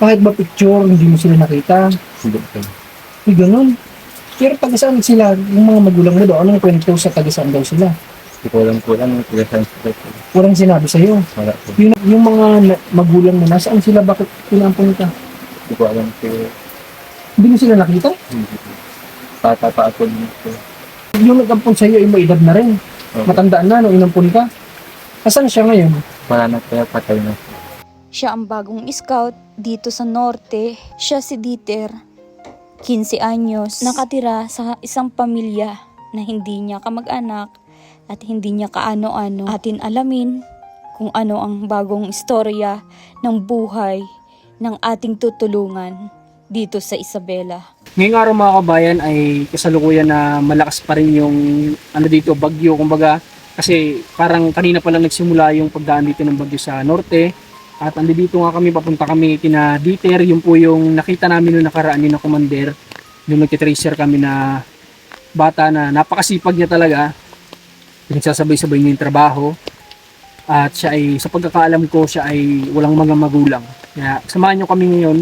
Kahit ba picture, hindi mo sila nakita. Hindi. May ganun. Pero taga saan sila? Yung mga magulang mo daw, anong kwento sa taga saan daw sila? Hindi ko alam po ano. Tigasan sila po. Walang sinabi sa'yo. Wala po. Yung, yung mga na- magulang mo, nasaan sila? Bakit pinampun ka? Hindi ko alam po. Hindi mo sila nakita? Hindi po. Bata pa ako din po. Yung nag-ampun sa'yo, ay may edad na rin. Oo. Matandaan na nung inampun ka. Asan siya ngayon? Wala na kaya patay na po. Siya ang bagong scout dito sa norte. Siya si Dieter, 15 anyos, nakatira sa isang pamilya na hindi niya kamag-anak at hindi niya kaano-ano. Atin alamin kung ano ang bagong istorya ng buhay ng ating tutulungan dito sa Isabela. Ngayong araw mga kabayan ay kasalukuyan na malakas pa rin yung ano dito, bagyo. Kumbaga, kasi parang kanina pa lang nagsimula yung pagdaan dito ng bagyo sa norte. At andi dito nga kami, papunta kami kina Dieter. Yung po yung nakita namin nung nakaraan ni na commander. Yung nagtitracer kami na bata na napakasipag niya talaga. Pinagsasabay-sabay niya yung trabaho. At siya ay, sa pagkakaalam ko, siya ay walang mga magulang. Kaya samahan nyo kami ngayon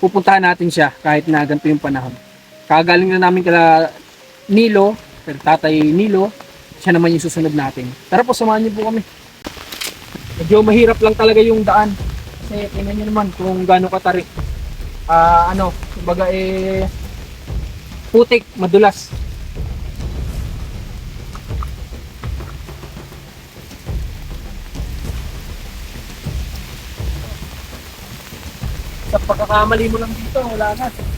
pupuntahan natin siya kahit na ganito yung panahon. Kagaling na namin kala Nilo, tatay Nilo, siya naman yung susunod natin. Tara po, samahan niyo po kami. Medyo mahirap lang talaga yung daan. Kasi tingnan niyo naman kung gaano katarik. Ah, ano, kumbaga eh, putik, madulas. Sa pagkakamali mo lang dito, wala na.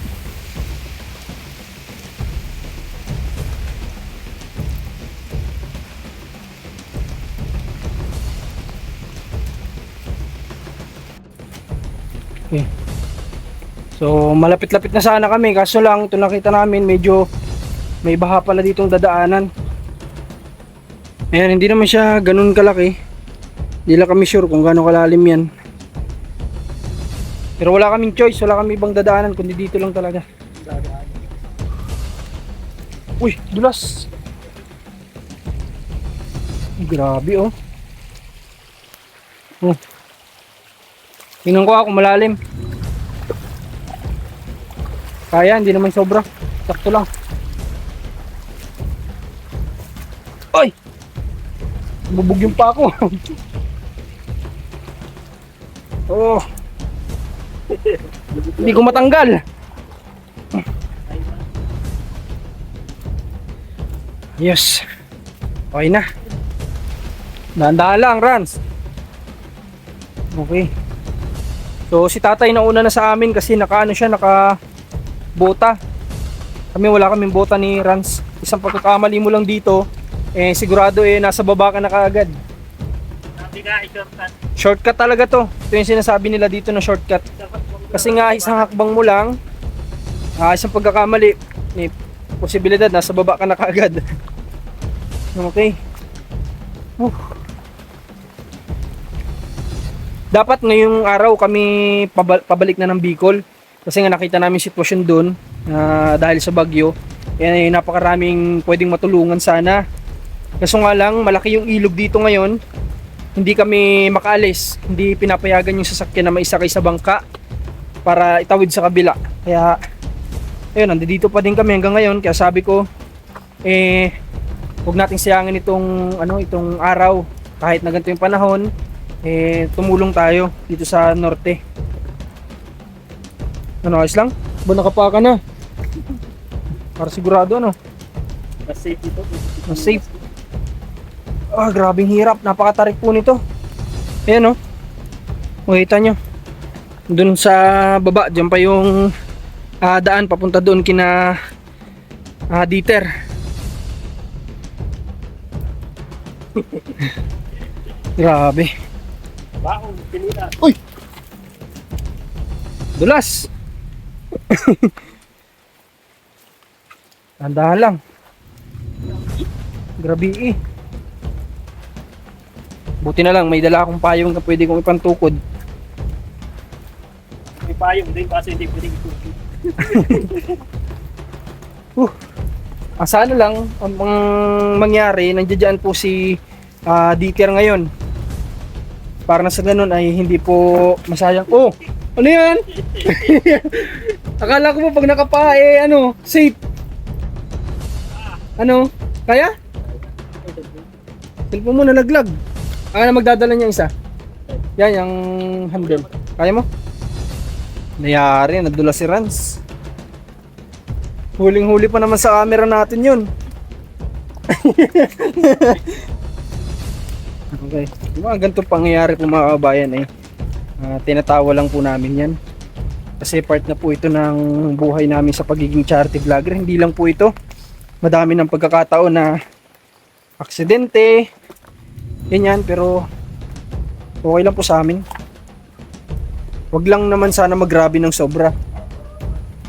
Okay. So, malapit-lapit na sana kami. Kaso lang, ito nakita namin, medyo may baha pala ditong dadaanan. Ayan, hindi naman siya ganun kalaki. Hindi lang kami sure kung gaano kalalim yan. Pero wala kaming choice, wala kami ibang dadaanan kundi dito lang talaga. Uy, dulas. Grabe oh. Oh. Tingnan ko ako malalim. Kaya, hindi naman sobra. Sakto lang. Ay! Bubugyong pa ako. oh. Hindi ko matanggal. Yes. Okay na. Dahan-dahan lang, Rans. Okay. So si tatay na una na sa amin kasi nakaano siya, naka bota. Kami wala kaming bota ni Rans. Isang pagkakamali mo lang dito, eh sigurado eh nasa baba ka na kaagad. Shortcut talaga to. Ito yung sinasabi nila dito na shortcut. Kasi nga isang hakbang mo lang, ah, isang pagkakamali, may posibilidad nasa baba ka na kaagad. okay. Uh. Dapat ngayong araw kami pabal- pabalik na ng Bicol kasi nga nakita namin sitwasyon doon dahil sa bagyo. Eh, napakaraming pwedeng matulungan sana. Kaso nga lang, malaki yung ilog dito ngayon. Hindi kami makaalis. Hindi pinapayagan yung sasakyan na maisakay sa bangka para itawid sa kabila. Kaya, ayun, nandito pa din kami hanggang ngayon. Kaya sabi ko, eh, huwag nating sayangin itong, ano, itong araw. Kahit na ganito yung panahon, eh, tumulong tayo dito sa norte. Ano, ayos lang? Ba nakapaka na? Para sigurado, ano? Mas safe ito. Mas safe. Ah, grabing hirap. Napakatarik po nito. Ayan, oh. Makita nyo. Doon sa baba, dyan pa yung ah, daan papunta doon kina ah, Dieter. Grabe. Bakong pinita. Uy! Dulas! Tandahan lang. Grabe eh. Buti na lang, may dala akong payong na pwede kong ipantukod. May payong din kasi hindi pwedeng ituloy. Ang sana lang, ang, ang mangyari, nandiyan po si ah, Dieter ngayon. Para na sa ganun ay hindi po masayang. Oh! Ano yan? Akala ko mo pag nakapa eh ano, safe. Ano? Kaya? Cellphone mo nalaglag. Ang na magdadala niya isa. Yan, yung handle. Kaya mo? Nayari, nadula si Rans. Huling-huli pa naman sa camera natin yun. okay. Diba, ganito pangyayari po mga kabayan eh. Ah, tinatawa lang po namin yan. Kasi part na po ito ng buhay namin sa pagiging charity vlogger. Hindi lang po ito. Madami ng pagkakataon na aksidente, ganyan, pero okay lang po sa amin. Wag lang naman sana magrabe ng sobra.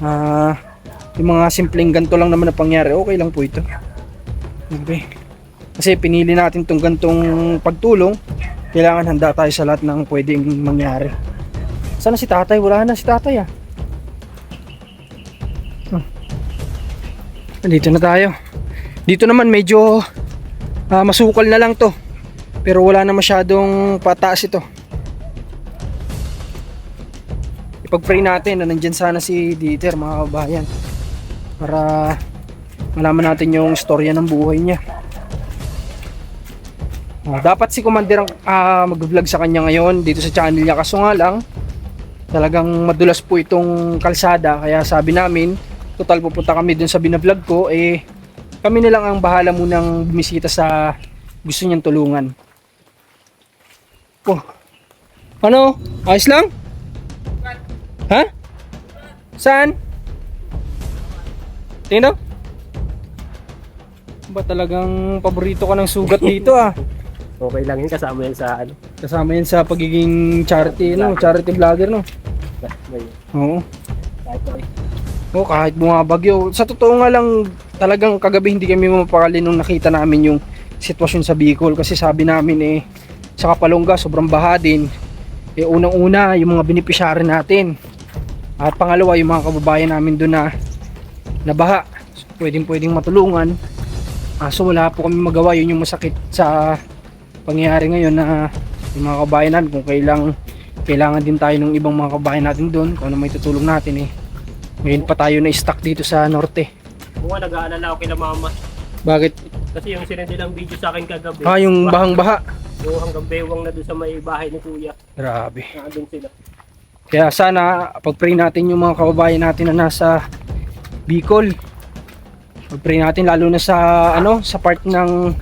Ah, yung mga simpleng ganto lang naman na pangyari, okay lang po ito. Okay. Kasi pinili natin tong gantong pagtulong, kailangan handa tayo sa lahat ng pwedeng mangyari. Sana si tatay? Wala na si tatay ah. Hmm. Nandito na tayo. Dito naman medyo ah, masukal na lang to. Pero wala na masyadong pataas ito. Ipag-pray natin na nandyan sana si Dieter mga kabayan. Para malaman natin yung storya ng buhay niya. Ah, dapat si Commander ang ah, mag-vlog sa kanya ngayon dito sa channel niya kaso nga lang talagang madulas po itong kalsada kaya sabi namin total pupunta kami dun sa binablog ko eh kami na lang ang bahala munang bumisita sa gusto niyang tulungan. Oh. Ano? Ayos lang? Ha? Saan? Tingnan? Ba talagang paborito ka ng sugat dito ah. Okay lang yun kasama yan sa ano. Kasama yan sa pagiging charity, no? Charity vlogger, no? Oo. kahit okay. Oo, kahit bumabagyo. Sa totoo nga lang, talagang kagabi hindi kami mapakali nung nakita namin yung sitwasyon sa Bicol. Kasi sabi namin eh, sa Kapalongga, sobrang baha din. Eh, unang-una, yung mga beneficiary natin. At pangalawa, yung mga kababayan namin doon na nabaha. So, pwedeng pwedeng matulungan. Ah, so wala po kami magawa. Yun yung masakit sa pangyayari ngayon na yung mga kababayan natin kung kailang kailangan din tayo ng ibang mga kababayan natin doon kung ano may tutulong natin eh. Ngayon pa tayo na stuck dito sa norte. Kung nga nag-aalala ako kila mama. Bakit? Kasi yung sinend nilang video sa akin kagabi. Ah, yung bah- bahang-baha. Yung hanggang bewang na doon sa may bahay ni kuya. Grabe. Nandun sila. Kaya sana pag-pray natin yung mga kababayan natin na nasa Bicol. Pag-pray natin lalo na sa ano, sa part ng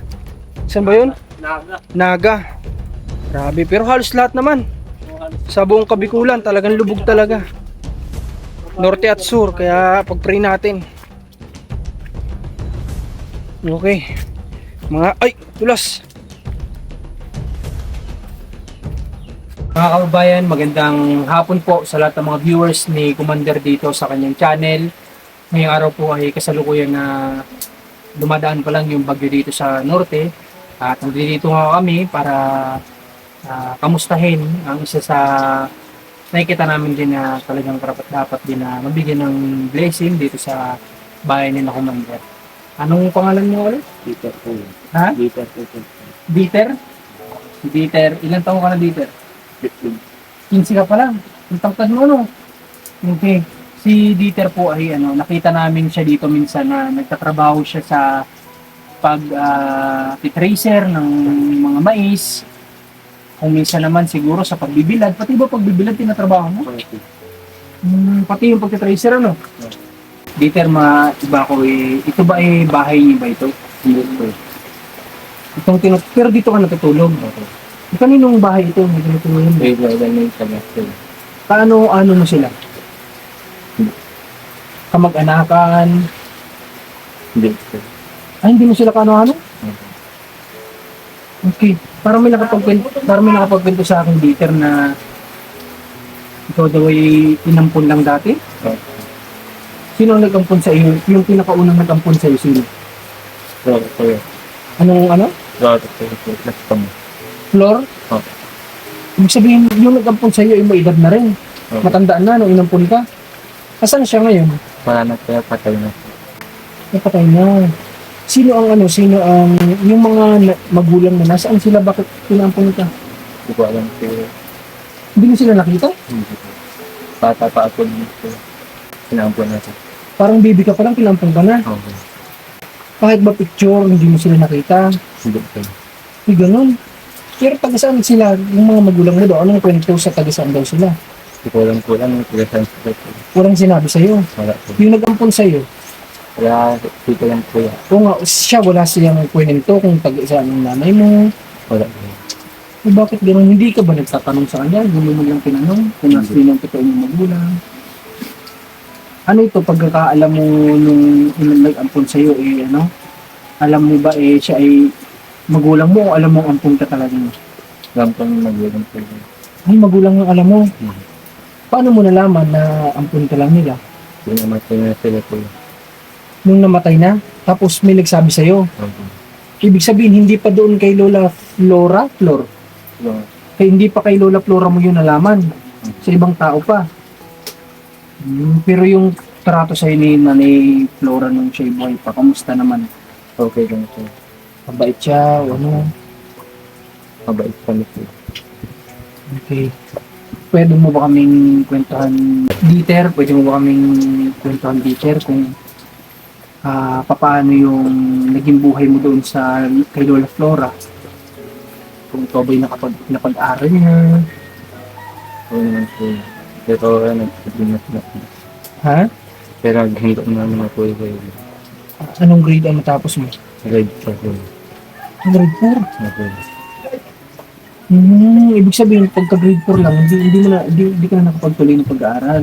saan ba 'yun? Naga. Naga. Grabe, pero halos lahat naman. Sa buong Kabikulan talagang lubog talaga. Norte at Sur, kaya pag-pray natin. Okay. Mga ay, tulas. Mga kababayan, magandang hapon po sa lahat ng mga viewers ni Commander dito sa kanyang channel. Ngayong araw po ay kasalukuyan na dumadaan pa lang yung bagyo dito sa norte. At nandito nga kami para ah, kamustahin ang isa sa nakikita namin din na talagang karapat dapat din na mabigyan ng blessing dito sa bahay ni na Commander. Anong pangalan niyo ulit? Peter po. Ha? Peter po. Dieter? Dieter. Ilan taong ka na Dieter? 15 ka pa lang. Ang tangkad mo, no? Okay. Si Dieter po ay, ano, nakita namin siya dito minsan na nagtatrabaho siya sa pag ah, titracer ng mga mais. Kung minsan naman siguro sa pagbibilad. Pati ba pagbibilad tinatrabaho mo? Hmm, pati yung pagtitracer, ano? Dieter, ma, iba ko eh, ito ba eh, bahay niyo ba ito? Hindi po. Itong tinut pero dito ka natutulog. Kaninong bahay ito? May tinutulog mo? May wala na yung semester. Paano, ano mo sila? Kamag-anakan? Hindi po. Ay, hindi mo sila kano-ano? Okay. Parang may nakapagkwento, parang may nakapagkwento sa akin Dieter na ikaw daw ay inampun lang dati. Sino ang nag-ampun sa iyo? Yung pinakaunang nag-ampun sa iyo, sino? Grabe po yun. Anong ano? Grabe po yun. Last pa mo. Floor? Oh. Ibig sabihin, yung nag-ampun sa iyo ay may edad na rin. Okay. Matandaan na nung inampun ka. Asan siya ngayon? Wala na kaya patay na. Napatay na. Sino ang ano, sino ang, yung mga na- magulang na nasaan sila, bakit pinampun ka? Hindi ko alam po. Hindi mo sila nakita? Hindi po. bata pa ako dito. Sinampun ako. Parang baby ka pa lang, kilampong ka na. Okay. Kahit ba picture, hindi mo sila nakita. Hindi ko. May ganun. Pero taga saan sila, yung mga magulang mo daw, anong kwento sa taga saan daw sila? Hindi ko alam ko lang. Tigasan ko ko. Walang sinabi sa'yo. Wala po. Yung nag-ampon sa'yo, Kaya dito lang po yan. o nga, siya wala siyang kwento kung taga saan yung nanay mo. Wala. O bakit ganun? Hindi ka ba nagtatanong sa kanya? Hindi mo lang tinanong kung nasa Hindi. yung totoo yung magulang. Ano ito, pagkakaalam mo nung, nag-ampon sa'yo, eh ano? Alam mo ba eh siya ay magulang mo o alam mo ampon ka talaga niya? Alam ko magulang yun. Ay, magulang yung alam mo. Mhm. Paano mo nalaman na ampon ka lang nila? Hindi naman ko na sila po yun. Nung namatay na, tapos may nagsabi sa'yo. Okay. Ibig sabihin, hindi pa doon kay Lola Flora, Flor. Kaya hindi pa kay Lola Flora mo yun nalaman. Sa ibang tao pa. Hmm, pero yung trato sa'yo ni Nanay Flora nung siya'y buhay pa, kamusta naman? okay lang po. Mabait siya o ano? Mabait kami po. Okay. Pwede mo ba kaming kwentuhan detail? Pwede mo ba kaming kwentuhan detail kung ah papaano yung naging buhay mo doon sa kay Lola Flora? Kung ikaw ba'y nakapag, napag-aral niya? Oo naman po. Pero ano, nagsibinas na. Ha? Pero hindi ko naman na po yun. Anong grade ang matapos mo? Grade pa po. Grade 4. Okay. Hmm, ibig sabihin pagka grade 4 lang, hindi, hindi mo na hindi, hindi ka na nakapagtuloy ng pag-aaral.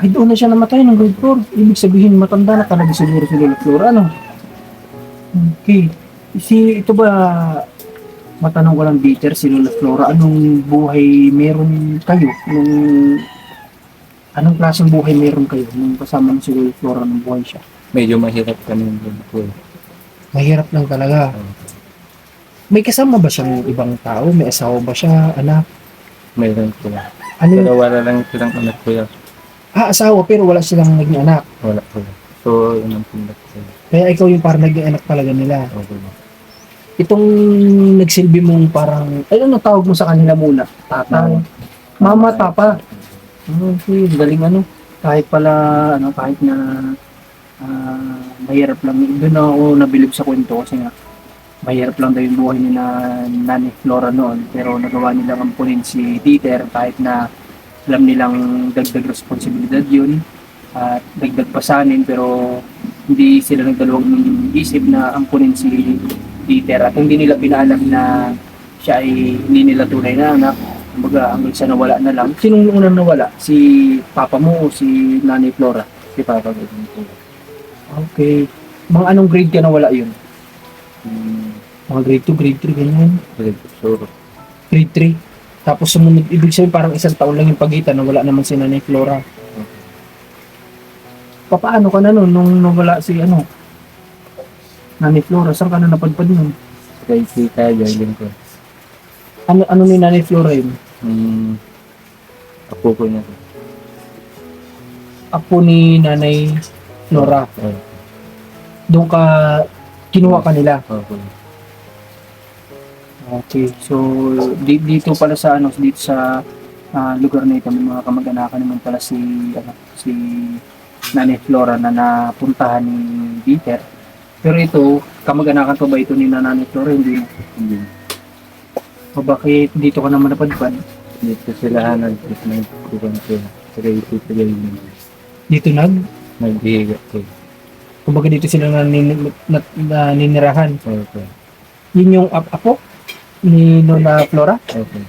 Ay, doon na siya namatay ng grade 4. Ibig sabihin, matanda na talaga siguro si Lola Flora, ano? Okay. Si, ito ba, matanong ko lang, Dieter, si Lola Flora, anong buhay meron kayo? Nung, anong klaseng buhay meron kayo nung kasama mo si Lola Flora nung buhay siya? Medyo mahirap kami doon po. Mahirap lang talaga. May kasama ba siyang ibang tao? May asawa ba siya? Anak? Mayroon po. Ano yung, Pero wala lang silang anak ko yan. ah, asawa pero wala silang naging anak. Wala po. So, yun ang pinag ko. Kaya ikaw yung parang naging anak talaga nila. Okay. Itong nagsilbi mong parang, ay ano tawag mo sa kanila muna? Tatay. Mama, tapa. Okay, galing ano. Kahit pala, ano, kahit na ah, mahirap lang. Doon ako nabilib sa kwento kasi nga, mahirap lang daw yung buhay ni na Nanay Flora noon. Pero nagawa nilang ampunin si Dieter kahit na alam nilang dagdag responsibilidad yun at dagdag pasanin pero hindi sila nagdalawang isip na ampunin si Dieter at hindi nila pinaalam na siya ay hindi nila tunay na anak. Kumbaga, hanggang sa nawala na lang. Sinong unang nawala? Si Papa mo o si Nanay Flora? Si Papa. Okay. Mga anong grade ka nawala yun? Hmm, Mga grade 2, grade 3, ganyan. grade so, Grade 3. Tapos sumunod, ibig sabihin parang isang taon lang yung pagitan na wala naman si Nanay Flora. Papaano ka na nun nung nawala si ano? Nanay Flora, saan ka na napadpad nun? kay Tita Jarlin ko. Ano, ano ni Nanay Flora yun? Hmm, apo ko niya. Apo ni Nanay Flora. Oh, Doon ka, kinuha ka nila. okay. Okay, so di- dito pala sa ano dito sa ah, lugar na ito may mga kamag-anakan naman pala si ano si Nanay Flora na napuntahan ni Dieter. Pero ito, kamag-anakan pa ba ito ni Nanay Flora? Hindi. na. Hindi. O bakit dito ka naman napadpad? Dito sila nag-kuhan ko. Sa kay Tita Jarlin. Dito nag? Naghihiga ko. Kumbaga dito sila nanin, na, naninirahan. Okay. Yun yung ap apo ni Lola Flora? Okay.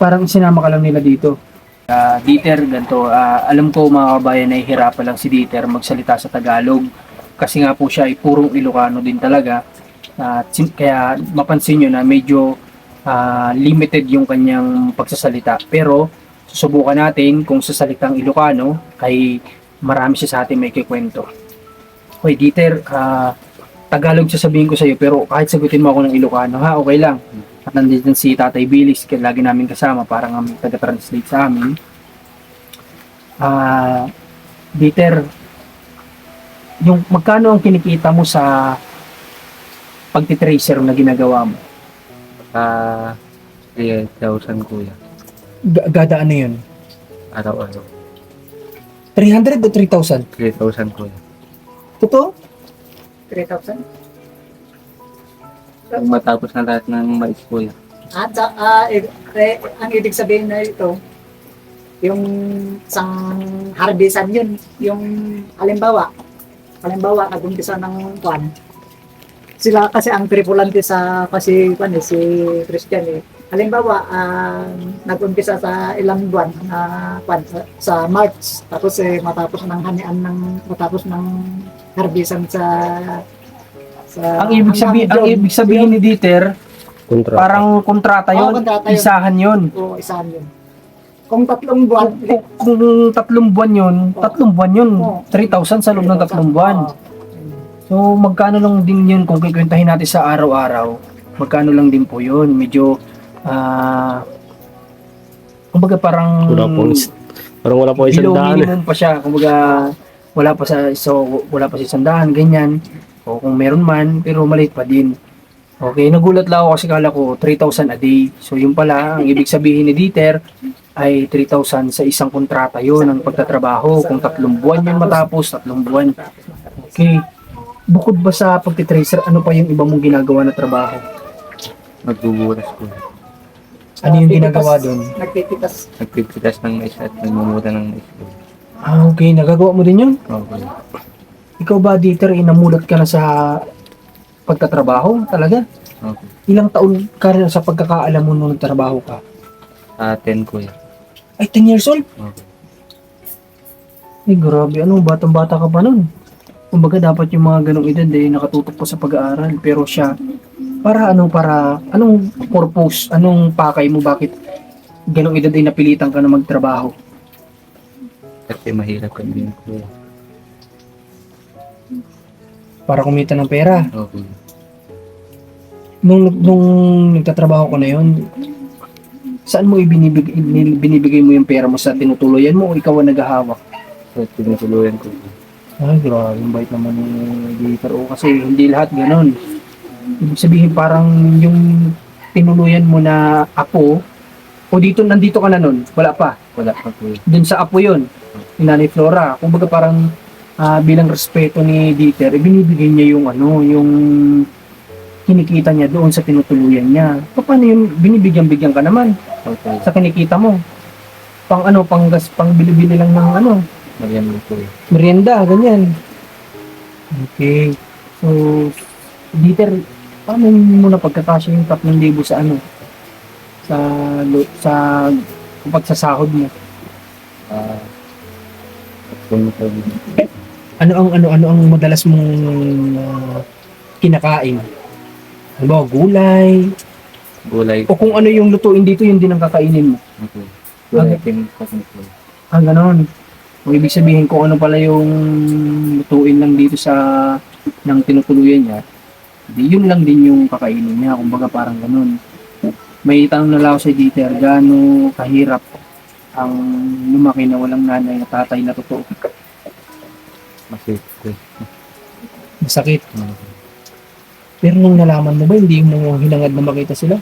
Parang sinama ka lang nila dito. Ah, Dieter, ganito, ah, alam ko mga kabayan na hirapan lang si Dieter magsalita sa Tagalog kasi nga po siya ay purong Ilocano din talaga. At sin- kaya mapansin nyo na medyo ah, limited yung kanyang pagsasalita. Pero susubukan natin kung sa salitang Ilocano kay marami siya sa atin may kikwento. Okay, Dieter, ah, Tagalog sasabihin ko sa iyo pero kahit sagutin mo ako ng Ilocano ha, okay lang. At nandito si Tatay Bilis, kaya lagi namin kasama para nga may taga-translate sa amin. Ah, Dieter, yung magkano ang kinikita mo sa pagtitracer na ginagawa mo? Ah, 3,000 kuya. Ga- Gada ano yun? Araw-araw. 300 o 3,000? 3,000 kuya. Totoo? 3,000. Kung matapos na lahat ng mais kuya. At sa, ah, i- eh, ang ibig sabihin na ito, yung isang harbisan yun, yung halimbawa, halimbawa, nag-umpisa ng kwan, sila kasi ang tripulante sa kasi kwan eh, si Christian eh. Halimbawa, ah, nag-umpisa sa ilang buwan na kwan, sa, sa March, tapos eh, matapos ng hanian ng, matapos ng harbisan sa sa Ang ibig sabihin, ang ibig sabihin ni Dieter, Kontra. parang kontrata Oo, yun, kontrata yun. isahan yun. Oo, isahan yun. Kung tatlong buwan, Kung, kung tatlong buwan yun, tatlong buwan yun, Oo. 3,000 sa loob ng tatlong buwan. Oo. So, magkano lang din yun kung kikwentahin natin sa araw-araw? Magkano lang din po yun? Medyo, ah, kumbaga parang Wala po. Parang wala po isang daan. eh. minimum pa siya. Kumbaga, wala pa sa, so, wala pa sa isang daan, ganyan. O kung meron man, pero maliit pa din. Okay, nagulat lang ako kasi kala ko 3,000 a day. So, yun pala, ang ibig sabihin ni Dieter ay 3,000 sa isang kontrata yun ng pagtatrabaho. Kung tatlong buwan yan matapos, tatlong buwan. Okay. Bukod ba sa pagtitracer, ano pa yung iba mong ginagawa na trabaho? Magbuburas kuya. Ano yung ginagawa doon? Nagtitikas. Nagpipitas ng mais at nagmumura ng mais. Ah, okay. Nagagawa mo din yun? Okay. Ikaw ba, Dieter, inamulat ka na sa pagtatrabaho? Talaga? Okay. Ilang taon ka rin sa pagkakaalam mo nung nagtrabaho ka? Ah, 10 kuya. Ay, 10 years old? Okay. Ay, grabe. Ano, batang-bata ka pa nun. Kumbaga, dapat yung mga ganong edad eh, nakatutok pa sa pag-aaral. Pero siya, para ano, para, anong purpose, anong pakay mo, bakit ganong edad ay napilitan ka na magtrabaho? Kasi mahirap kami kuya. Para kumita ng pera. Okay. Nung, nung nagtatrabaho ko na yun, saan mo ibinibigay, binibigay mo yung pera mo sa tinutuluyan mo o ikaw ang naghahawak? So, tinutuluyan ko. Ay, grabe, yung bait naman ni Dieter. O, kasi hindi lahat ganon. Ibig sabihin parang yung tinuluyan mo na apo, o dito, nandito ka na nun, wala pa. Wala pa kuya. Dun sa apo yun, ni Nanay Flora. Kumbaga parang ah, bilang respeto ni Dieter, ibinibigay niya yung ano, yung kinikita niya doon sa tinutuluyan niya. Paano yung binibigyan-bigyan ka naman Okay. sa kinikita mo? Pang ano, pang gas, pang bili-bili lang ng ano, Mariam kuya. merienda, ganyan. Okay. So, Dieter, paano mo na pagkakasya yung 3,000 sa ano? Sa, sa, kapag sa sahod mo? Ah, ito, Ano ang, ano, ano ang madalas mong ah, kinakain? Ano ba, gulay? gulay. O kung ano yung lutuin dito, yun din ang kakainin mo. Okay. Gulay ting kuya. Ah, ganon. Kung ibig sabihin kung ano pala yung lutuin lang dito sa ng tinutuluyan niya, di yun lang din yung kakainin niya. Kumbaga parang ganon. May tanong na lang ako sa Dieter, gaano kahirap ang lumaki na walang nanay na tatay na totoo. Masip kuya. Masakit. Okay. Pero nung nalaman mo ba, hindi mo hinangad na makita sila?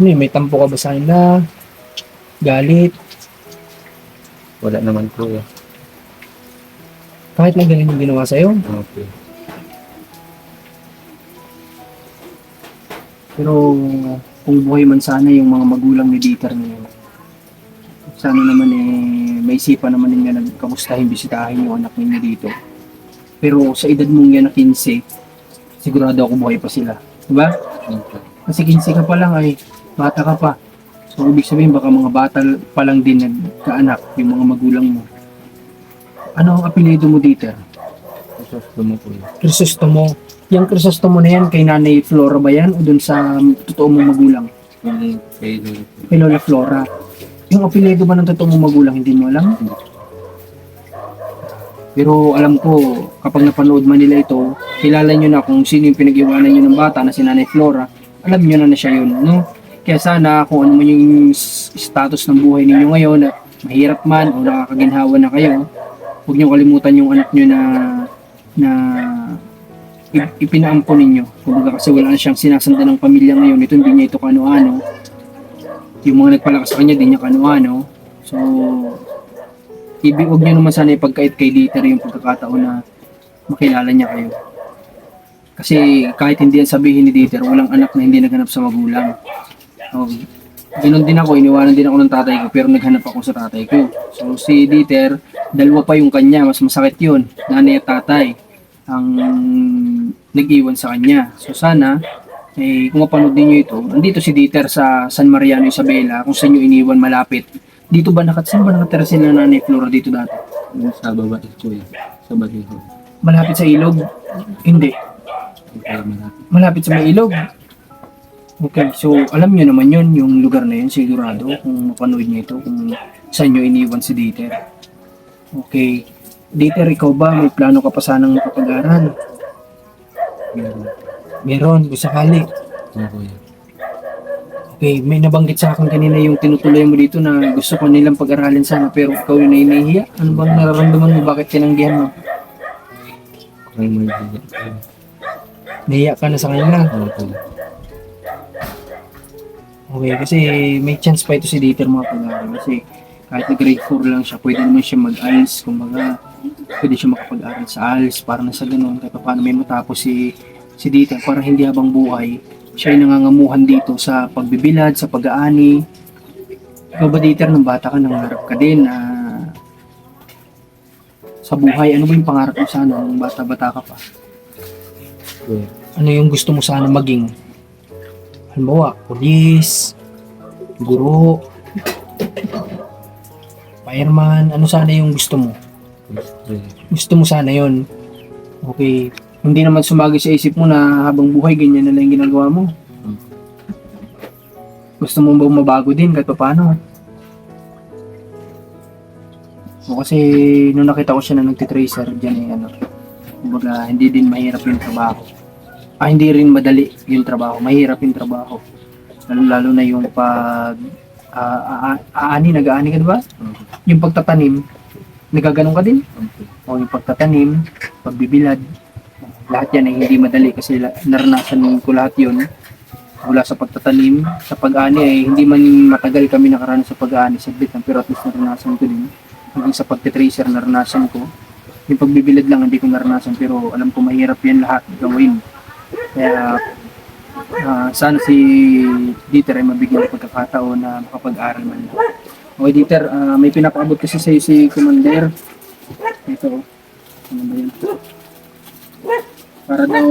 Ano yun, may tampo ka ba sa kanila? Galit? Wala naman kuya. Kahit na ganun yung ginawa sa'yo? Okay. Pero kung buhay man sana yung mga magulang ni Dieter ngayon, sana naman eh may isipan naman ninyo na kamustahin, bisitahin yung anak ninyo dito. Pero sa edad mong yan na 15, sigurado ako buhay pa sila. Diba? Kasi 15 ka pa lang ay bata ka pa. So ibig sabihin baka mga bata pa lang din nagkaanak yung mga magulang mo. Ano ang apelyido mo Dieter? Gusto mo kuya. Crisostomo. Yung Crisostomo na yan, kay Nanay Flora ba yan? O dun sa totoo mong magulang? Yung kay Lolo. Kay Lola Flora. Yung apelyido ba ng totoo mong magulang, hindi mo alam? Pero alam ko, kapag napanood man nila ito, kilala nyo na kung sino yung pinag-iwanan nyo ng bata na si Nanay Flora, alam nyo na na siya yun, no? Kaya sana kung ano man yung status ng buhay ninyo ngayon, na mahirap man o nakakaginhawa na kayo, huwag nyo kalimutan yung anak nyo na na i- ipinaampo ninyo. Kumbaga kasi wala na siyang sinasanda ng pamilya ngayon. Ito hindi niya ito kano-ano. Yung mga nagpalakas sa kanya, di niya kano-ano. So, ibig huwag niyo naman sana ipagkait kay Dieter yung pagkakataon na makilala niya kayo. Kasi kahit hindi yan sabihin ni Dieter, walang anak na hindi naghanap sa magulang. So, Ganon din ako, iniwanan din ako ng tatay ko, pero naghanap ako sa tatay ko. So si Dieter, dalawa pa yung kanya, mas masakit yun. Nanay at tatay ang nag-iwan sa kanya. So sana, eh, kung mapanood din nyo ito, nandito si Dieter sa San Mariano, Isabela, kung saan nyo iniwan malapit. Dito ba nakat saan ba nakatira sila nanay Flora dito dati? Sa baba, kuya. Sa baliho. Malapit sa ilog? Hindi. Malapit. Malapit sa may ilog. Okay, so alam nyo naman yun, yung lugar na yun, sigurado, kung mapanood nyo ito, kung saan nyo iniwan si Dieter. Okay. Dieter, ikaw ba, may plano ka pa sanang makapag-aral? Meron. Kung sakali. Oo, kuya. Okay, may nabanggit sa akin kanina yung tinutuloy mo dito na gusto ko nilang pag-aralin sana pero ikaw yun ay nahihiya. Ano bang nararamdaman mo? Bakit tinanggihan mo? Kurang may hiya. Nahiya ka na sa kanila. Oo, kuya. Okay, kasi may chance pa ito si Dieter mga pag-aaral. Kasi kahit na grade 4 lang siya, pwede naman siya mag-ALS. Kumbaga, pwede siya makapag-aral sa ALS para na sa ganun. Kahit pa paano may matapos si, si Dieter para hindi habang buhay, siya ay nangangamuhan dito sa pagbibilad, sa pag-aani. Ikaw ba Dieter, nung bata ka, nangarap ka din na sa buhay, ano ba yung pangarap mo sana nung bata-bata ka pa? Ano yung gusto mo sana maging? Halimbawa, polis, guro, fireman, ano sana yung gusto mo? Gusto mo sana yon Okay. Hindi naman sumagi sa isip mo na habang buhay ganyan na lang yung ginagawa mo. Gusto mo ba mabago din kahit paano? O kasi nung nakita ko siya na nagtitracer dyan eh ano, kumbaga hindi din mahirap yung trabaho. Ah, hindi rin madali yung trabaho. Mahirap yung trabaho. Lalo, lalo na yung pag ah, aani, nag-aani ka diba? Yung pagtatanim, nagaganon ka din? o yung pagtatanim, pagbibilad, lahat yan ay hindi madali kasi naranasan ko lahat yun. Mula sa pagtatanim, sa pag-ani ay hindi man matagal kami nakaranas sa pag-ani sa lang pero at least naranasan ko din. Hanggang sa pagtitracer naranasan ko. Yung pagbibilad lang hindi ko naranasan pero alam ko mahirap yan lahat gawin. Kaya ah, sana si Dieter ay mabigyan ng pagkakataon na makapag-aral man. Okay Dieter, ah, may pinapakabot kasi sa si Commander ito. Ano ba yun? Para daw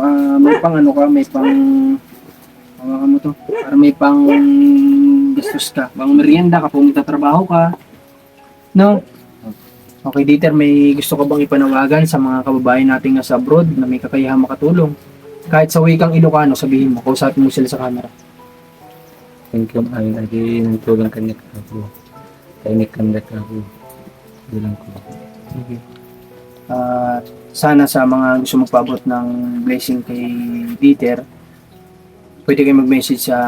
ah, may pang ano ka, may pang hawakan mo to. Para may pang gastos ka. Pang merienda ka, kung trabaho ka. No? Okay, Dieter, may gusto ka bang ipanawagan sa mga kababayan nating nasa abroad na may kakayahan makatulong? Kahit sa wikang Ilocano, sabihin mo, kausapin mo sila sa camera. Thank you, ay lagi ng tulong kanya ako. Kainik kanya ako. Bilang ko. Sige. Ah, sana sa mga gusto magpaabot ng blessing kay Dieter, pwede kayo mag-message sa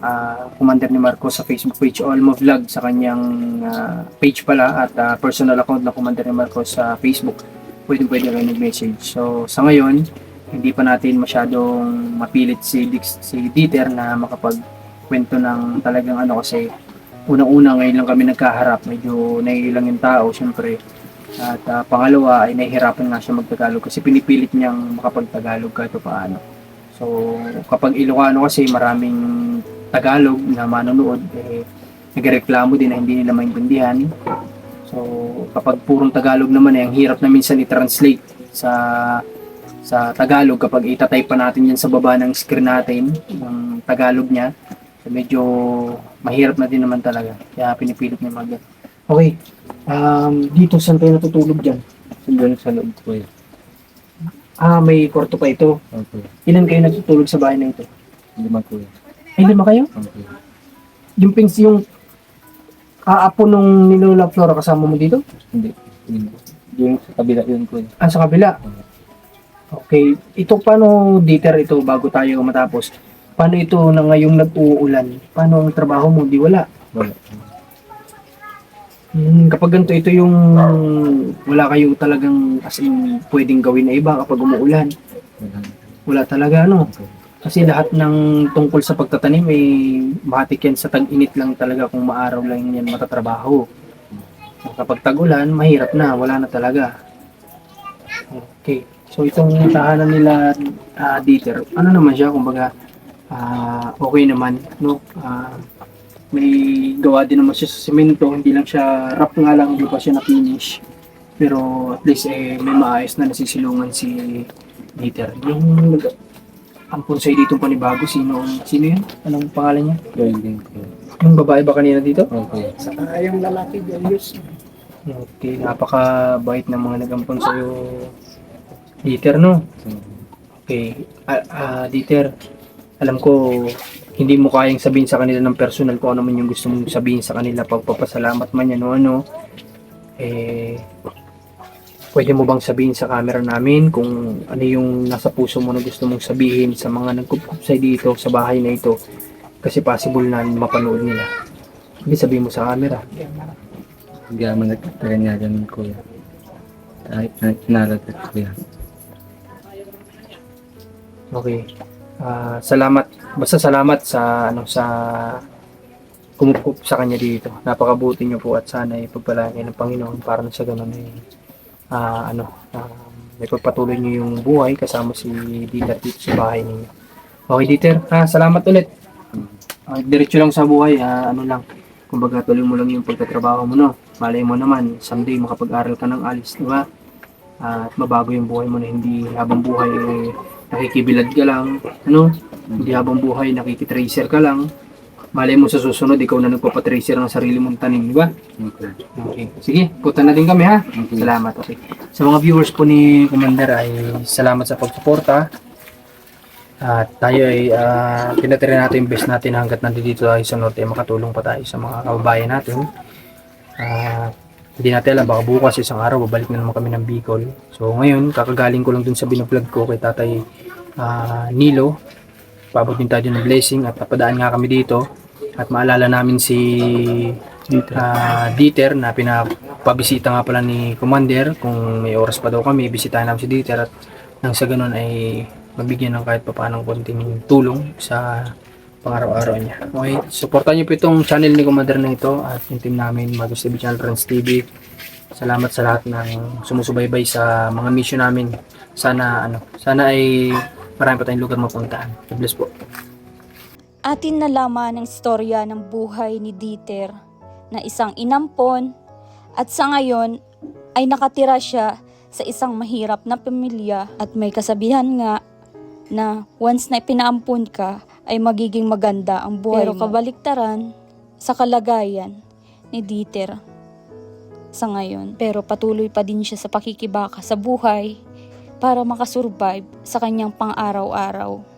ah, Commander ni Marco sa Facebook page o Almo Vlog sa kanyang ah, page pala at ah, personal account na Commander ni Marco sa Facebook. Pwede pwede kayo mag-message. So sa ngayon, hindi pa natin masyadong mapilit si, si Dieter na makapagkwento ng talagang ano kasi unang-una ngayon lang kami nagkaharap, medyo naiilang yung tao, syempre. At ah, pangalawa ay nahihirapan nga siya magtagalog kasi pinipilit niyang makapagtagalog kahit pa paano. So kapag Ilocano kasi maraming Tagalog na manonood, eh, nagreklamo din na hindi nila maintindihan. So kapag purong Tagalog naman eh, ang hirap na minsan i-translate sa sa Tagalog kapag itatype pa natin yan sa baba ng screen natin, ng Tagalog niya, so medyo mahirap na din naman talaga. Kaya pinipilit niya mag Okay. Um, dito saan tayo natutulog dyan? Doon sa loob ko eh. Ah, may kwarto pa ito. Okay. Ilan kayo natutulog sa bahay na ito? Lima ko eh. Ay, lima kayo? Okay. Yung pings, yung kaapo nung nilola Flora kasama mo dito? Hindi. Yun. Yung sa kabila yun ko eh. Ah, sa kabila. Okay. Ito paano, Dieter, ito bago tayo matapos? Paano ito na ngayong nag-uulan? Paano ang trabaho mo? Di wala. Wala. Hmm, kapag ganito, ito yung wala kayo talagang as in pwedeng gawin na iba kapag umuulan. Wala. Talaga, ano? Kasi lahat ng tungkol sa pagtatanim ay matik yan sa tag-init lang talaga kung maaraw lang yan matatrabaho. Kapag tag-ulan, mahirap na, wala na talaga. Okay. So itong tahanan nila ah, Dieter, ano naman siya, kumbaga ah, okay naman, no? Ah, may gawa din naman siya sa semento, hindi lang siya wrap nga lang, hindi pa siya na-finish. Pero at least eh, may maayos na nasisilungan si Dieter. Yung nag- ampun sa'yo dito panibago, sino, sino yun? Anong pangalan niya? Ko. Yung babae ba kanina dito? Okay. Saka yung lalaki, Julius. Okay, napaka-bait ng mga nag-ampun sa'yo, Dieter, no? Okay, ah, ah, Dieter, alam ko, hindi mo kayang sabihin sa kanila ng personal kung ano man yung gusto mong sabihin sa kanila, pagpapasalamat man yan o ano, eh, pwede mo bang sabihin sa camera namin kung ano yung nasa puso mo na gusto mong sabihin sa mga nagkupkupsay dito, sa bahay na ito, kasi possible na mapanood nila. Hindi sabihin mo sa camera. Hindi naman nagkaganyagan ko yan. Kahit na nalagat ko yan. Okay. Ah, salamat. Basta salamat sa ano sa kumukup sa kanya dito. Napakabuti niyo po at sana ay pagpalain ng Panginoon para na sa ganun ay ah, ano ah, may pagpatuloy niyo yung buhay kasama si Dieter dito sa bahay ninyo. Okay, Dieter. Ah, salamat ulit. Ah, diretso lang sa buhay. Ah, ano lang. Kumbaga tuloy mo lang yung pagtatrabaho mo, no? Malay mo naman, someday makapag-aral ka ng alis, di ba? At mabago yung buhay mo na hindi habang buhay eh, nakikibilad ka lang, ano? Hindi habang buhay nakikitracer ka lang. Malay mo sa susunod, ikaw na nagpapatracer ng sarili mong tanim, di ba? Okay. Okay. Sige, puta na din kami ha. Okay. Salamat. Okay. Sa mga viewers po ni Commander ay salamat sa pagsuporta. At tayo ay uh, tinatira natin yung best natin hanggat nandito tayo sa norte makatulong pa tayo sa mga kababayan natin. Ah, hindi natin alam, baka bukas isang araw babalik na naman kami ng Bicol. So ngayon, kakagaling ko lang dun sa binablog ko kay Tatay ah, Nilo. Paabot din tayo ng blessing at napadaan nga kami dito. At maalala namin si ah, Dieter na pinapabisita nga pala ni Commander kung may oras pa daw kami, bisitahin namin si Dieter at nang sa ganun ay mabigyan ng kahit papaanong konting tulong sa pang-araw-araw niya. Okay, supportan niyo po itong channel ni Commander na ito at yung team namin, Magos TV Channel Friends TV. Salamat sa lahat ng sumusubaybay sa mga mission namin. Sana ano, sana ay marami pa tayong lugar mapuntahan. God bless po. Atin nalaman ang istorya ng buhay ni Dieter na isang inampon at sa ngayon ay nakatira siya sa isang mahirap na pamilya at may kasabihan nga na once na pinaampun ka ay magiging maganda ang buhay Pero kabaliktaran sa kalagayan ni Dieter sa ngayon. Pero patuloy pa din siya sa pakikibaka sa buhay para makasurvive sa kanyang pang-araw-araw.